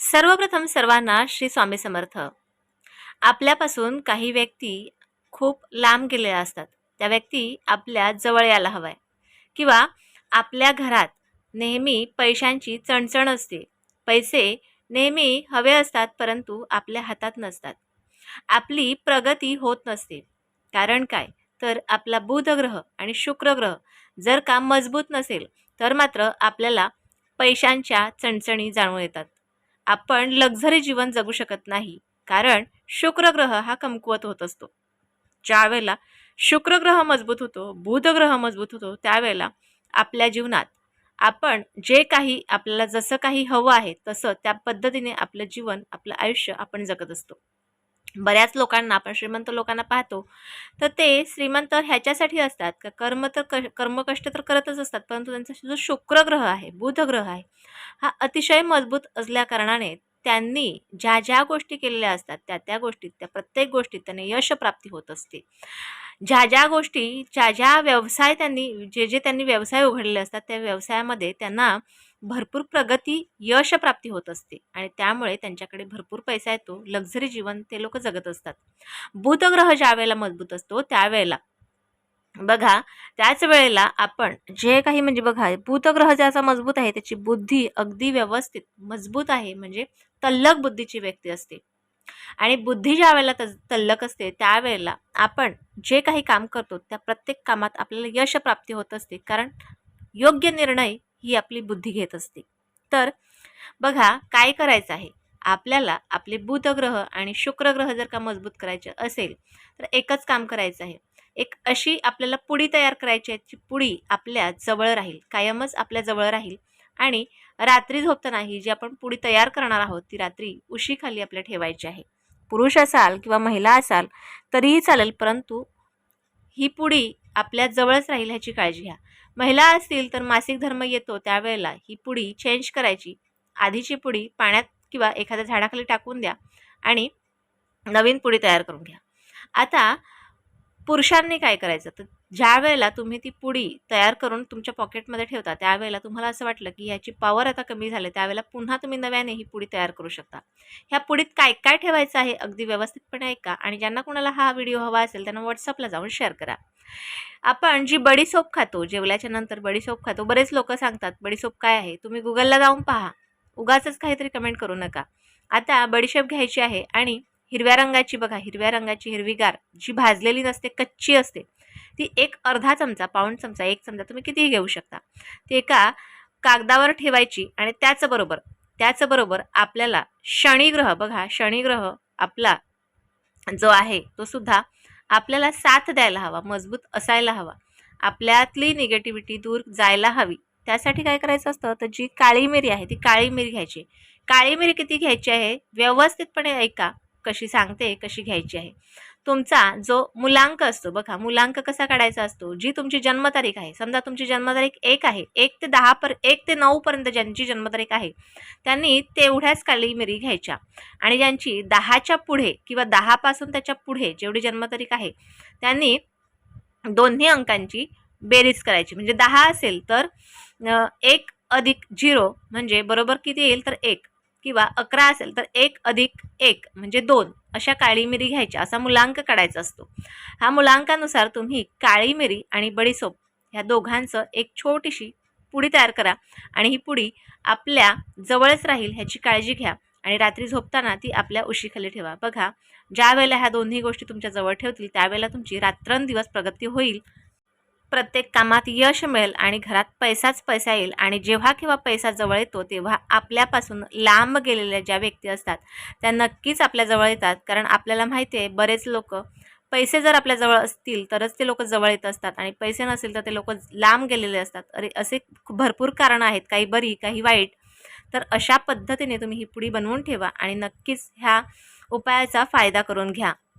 सर्वप्रथम सर्वांना श्री स्वामी समर्थ. आपल्यापासून काही व्यक्ती खूप लांब गेलेल्या असतात. त्या व्यक्ती आपल्या जवळ यायला हवाय. किंवा आपल्या घरात नेहमी पैशांची चणचण असते. पैसे नेहमी हवे असतात परंतु आपल्या हातात नसतात. आपली प्रगती होत नसते. कारण काय? तर आपला बुध ग्रह आणि शुक्र ग्रह जर का मजबूत नसेल तर मात्र आपल्याला पैशांच्या चणचणी जाणून येतात. आपण लक्झरी जीवन जगू शकत नाही कारण शुक्र ग्रह हा कमकुवत होत असतो. ज्यावेळेला शुक्र ग्रह मजबूत होतो बुधग्रह मजबूत होतो त्यावेळेला आपल्या जीवनात आपण जे काही आपल्याला जसं काही हवं आहे तसं त्या पद्धतीने आपलं जीवन आपलं आयुष्य आपण जगत असतो. बऱ्याच लोकांना आपण श्रीमंत लोकांना पाहतो तर ते श्रीमंत ह्याच्यासाठी असतात का कर्म तर क कर्मकष्ट तर करतच असतात परंतु त्यांचा जो शुक्र ग्रह आहे बुधग्रह आहे हा अतिशय मजबूत असल्याकारणाने त्यांनी ज्या ज्या गोष्टी केलेल्या असतात त्या त्या गोष्टीत त्या प्रत्येक गोष्टीत त्यांना यशप्राप्ती होत असते. ज्या ज्या गोष्टी ज्या ज्या व्यवसाय त्यांनी जे जे त्यांनी व्यवसाय उघडलेले असतात त्या व्यवसायामध्ये त्यांना भरपूर प्रगती यशप्राप्ती होत असते. आणि त्यामुळे त्यांच्याकडे भरपूर पैसा येतो लक्झरी जीवन ते लोक जगत असतात. बुधग्रह ज्या वेळेला मजबूत असतो त्यावेळेला बघा त्याच वेळेला आपण जे काही म्हणजे बघा भूतग्रह ज्याचा मजबूत आहे त्याची बुद्धी अगदी व्यवस्थित मजबूत आहे म्हणजे तल्लक बुद्धीची व्यक्ती असते. आणि बुद्धी ज्या वेळेला तल्लक असते त्यावेळेला आपण जे काही काम करतो त्या प्रत्येक कामात आपल्याला यश प्राप्ती होत असते कारण योग्य निर्णय ही आपली बुद्धी घेत असते. तर बघा काय करायचं आहे? आपल्याला आपले बुधग्रह आणि शुक्रग्रह जर का मजबूत करायचे असेल तर एकच काम करायचं आहे. एक अशी आपल्याला पुडी तयार करायची आहे जी पुडी आपल्या जवळ राहील कायमच आपल्या जवळ राहील. आणि रात्री झोपताना ही जी आपण पुडी तयार करणार आहोत ती रात्री उशीखाली आपल्या ठेवायची आहे. पुरुष असाल किंवा महिला असाल तरीही चालेल परंतु ही पुडी आपल्या जवळच राहील ह्याची काळजी घ्या. महिला असतील तर मासिक धर्म येतो त्यावेळेला ही पुडी चेंज करायची. आधीची पुडी पाण्यात किंवा एखाद्या झाडाखाली टाकून द्या आणि नवीन पुडी तयार करून घ्या. आता पुरुषांनी काय करायचं? तर ज्या वेळेला तुम्ही ती पुडी तयार करून तुमच्या पॉकेटमध्ये ठेवता त्यावेळेला तुम्हाला असं वाटलं की ह्याची पॉवर आता कमी झाली त्यावेळेला पुन्हा तुम्ही नव्याने ही पुडी तयार करू शकता. ह्या पुडीत काय काय ठेवायचं आहे? अगदी व्यवस्थितपणे ऐका आणि ज्यांना कोणाला हा व्हिडिओ हवा असेल त्यांना व्हॉट्सअपला जाऊन शेअर करा. आपण जी बडीसोप खातो जेवल्याच्या नंतर बडीसोप खातो बरेच लोक सांगतात बडीसोप काय आहे? तुम्ही गुगलला जाऊन पहा. उगाच काहीतरी कमेंट करू नका. आता बडीशेप घ्यायची आहे आणि हिरव्या रंगाची बघा हिरव्या रंगाची हिरवीगार जी भाजलेली नसते कच्ची असते ती एक अर्धा चमचा पाऊण चमचा एक चमचा तुम्ही कितीही घेऊ शकता. ती एका कागदावर ठेवायची आणि त्याचबरोबर त्याचबरोबर आपल्याला शनिग्रह बघा शनिग्रह आपला जो आहे तो सुद्धा आपल्याला साथ द्यायला हवा मजबूत असायला हवा. आपल्यातली निगेटिव्हिटी दूर जायला हवी. त्यासाठी काय करायचं असतं? तर जी काळी मिरी आहे ती काळी मिरी घ्यायची. काळी मिरी किती घ्यायची आहे? व्यवस्थितपणे ऐका. कशी सांगते कशी घ्यायची आहे. तुमचा जो मुलांक असतो बघा मुलांक कसा काढायचा असतो जी तुमची जन्मतारीख आहे समजा तुमची जन्मतारीख एक आहे एक ते दहा पर एक ते नऊपर्यंत ज्यांची जन्मतारीख आहे त्यांनी तेवढ्याच काळी मिरी घ्यायच्या. आणि ज्यांची दहाच्या पुढे किंवा दहापासून त्याच्या पुढे जेवढी जन्मतारीख आहे त्यांनी दोन्ही अंकांची बेरीज करायची. म्हणजे दहा असेल तर एक अधिक झिरो म्हणजे बरोबर किती येईल तर एक. किंवा अकरा असेल तर एक अधिक एक म्हणजे दोन अशा काळी मिरी घ्यायच्या. असा मुलांक काढायचा असतो. हा मुलांकानुसार तुम्ही काळी मिरी आणि बडीसोप ह्या दोघांचं एक छोटीशी पुडी तयार करा आणि ही पुडी आपल्या जवळच राहील ह्याची काळजी घ्या आणि रात्री झोपताना ती आपल्या उशीखाली ठेवा. बघा ज्या वेळेला ह्या दोन्ही गोष्टी तुमच्या जवळ ठेवतील त्यावेळेला तुमची रात्रंदिवस प्रगती होईल. प्रत्येक कामात यश मिळेल आणि घरात पैसाच पैसा येईल आणि जेव्हा केव्हा पैसा जवळ येतो तेव्हा आपल्यापासून लांब गेलेल्या ज्या व्यक्ती असतात त्या नक्कीच आपल्याजवळ येतात. कारण आपल्याला माहिती आहे बरेच लोक पैसे जर आपल्याजवळ असतील तरच ते लोक जवळ येत असतात आणि पैसे नसेल तर ते लोक लांब गेलेले असतात. अरे असे भरपूर कारणं आहेत काही बरी काही वाईट. तर अशा पद्धतीने तुम्ही ही पुडी बनवून ठेवा आणि नक्कीच ह्या उपायाचा फायदा करून घ्या.